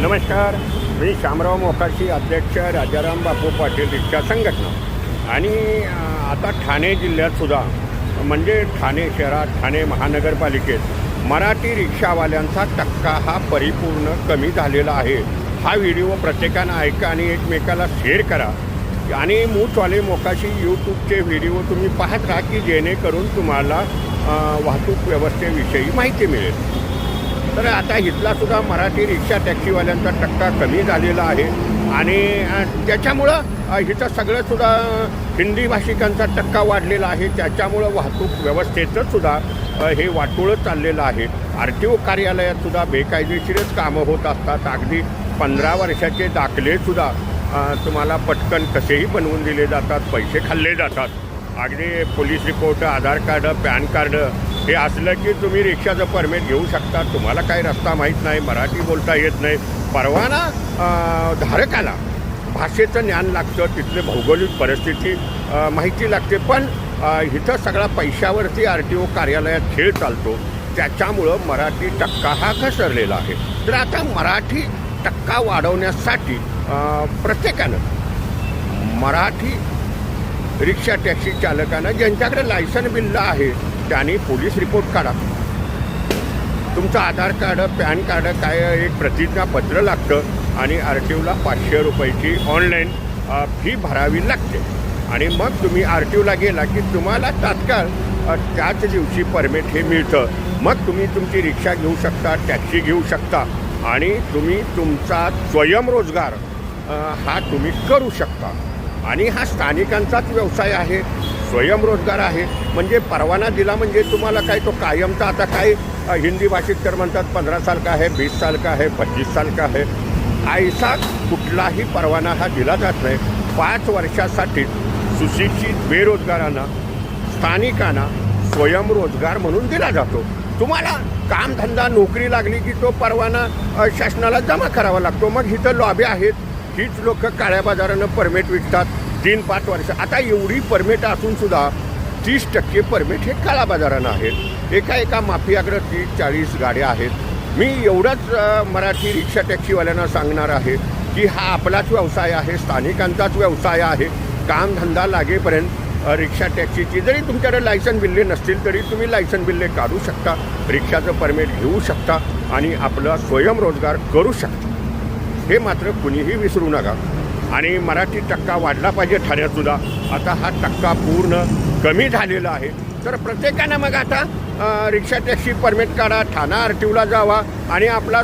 नमस्कार. मी शामराव मोकाशी अध्यक्ष राजाराम बापू पाटील रिक्षा संघटना. आणि आता ठाणे जिल्ह्यातसुद्धा म्हणजे ठाणे शहरात ठाणे महानगरपालिकेत मराठी रिक्षावाल्यांचा टक्का हा परिपूर्ण कमी झालेला आहे. हा व्हिडिओ प्रत्येकानं ऐका आणि एकमेकाला शेअर करा. आणि मूचवाले मोकाशी यूट्यूबचे व्हिडिओ तुम्ही पाहत राहा की जेणेकरून तुम्हाला वाहतूक व्यवस्थेविषयी माहिती मिळेल. तर आता इथला सुद्धा मराठी रिक्षा टॅक्सीवाल्यांचा टक्का कमी झालेला आहे. आणि त्याच्यामुळं इथं सगळं सुद्धा हिंदी भाषिकांचा टक्का वाढलेला आहे. त्याच्यामुळं वाहतूक व्यवस्थेचं सुद्धा हे वाटोळं चाललेलं आहे. आर टी ओ कार्यालयात सुद्धा बेकायदेशीरच कामं होत असतात. अगदी पंधरा वर्षाचे दाखलेसुद्धा तुम्हाला पटकन कसेही बनवून दिले जातात पैसे खाल्ले जातात. अगदी police report Aadhaar card PAN card हे असलं की तुम्ही रिक्षाचं परमिट घेऊ शकता. तुम्हाला काही रस्ता माहीत नाही मराठी बोलता येत नाही. परवाना धारकाला भाषेचं ज्ञान लागतं तिथले भौगोलिक परिस्थिती माहिती लागते. पण इथं सगळा पैशावरती आर टी ओ कार्यालयात खेळ चालतो. त्याच्यामुळं मराठी टक्का हा घसरलेला आहे. तर आता मराठी टक्का वाढवण्यासाठी प्रत्येकानं मराठी रिक्षा टॅक्सी चालकानं ज्यांच्याकडे लायसन बिल्लं आहे त्याने पोलीस रिपोर्ट काढा. तुमचं आधार कार्ड पॅन कार्ड काय एक प्रतिज्ञापत्र लागतं आणि आर टी ओला पाचशे रुपयाची ऑनलाईन फी भरावी लागते. आणि मग तुम्ही आर टी ओला गेला की तुम्हाला तात्काळ त्याच दिवशी परमिट हे मिळतं. मग तुम्ही तुमची रिक्षा घेऊ शकता टॅक्सी घेऊ शकता आणि तुम्ही तुमचा स्वयंरोजगार हा तुम्ही करू शकता. आणि हा स्थानिकांचाच व्यवसाय आहे. स्वयंरोजगार आहे. म्हणजे परवाना दिला म्हणजे तुम्हाला काय तो कायमचा आता काय हिंदी भाषेत तर म्हणतात पंधरा साल का आहे वीस साल का आहे पच्चीस साल का आहे. ऐसा कुठलाही परवाना हा दिला जात नाही. पाच वर्षासाठी सुशिक्षित बेरोजगारांना स्थानिकांना स्वयंरोजगार म्हणून दिला जातो. तुम्हाला कामधंदा नोकरी लागली की तो परवाना शासनाला जमा करावा लागतो. मग इथं लॉबी आहेत. हीच लोक काळ्या बाजारानं परमिट विकतात. तीन पाच वर्ष. आता एवढी परमिट असून सुद्धा तीस टक्के परमिट हे काळा बाजारानं आहेत. एका एका माफियाकडं तीस चाळीस गाड्या आहेत. मी एवढंच मराठी रिक्षा टॅक्सीवाल्यांना सांगणार आहे की हा आपलाच व्यवसाय आहे स्थानिकांचाच व्यवसाय आहे. कामधंदा लागेपर्यंत रिक्षा टॅक्सीची जरी तुमच्याकडे लायसन बिल्ले नसतील तरी तुम्ही लायसन बिल्ले काढू शकता रिक्षाचं परमिट घेऊ शकता आणि आपला स्वयंरोजगार करू शकता. हे मात्र कुणीही विसरू नका. आणि मराठी टक्का वाढला पाहिजे ठाण्यातसुद्धा आता हा टक्का पूर्ण कमी झालेला आहे. तर प्रत्येकानं मग आता रिक्षा टॅक्सी परमिट काढा ठाणा आर जावा आणि आपला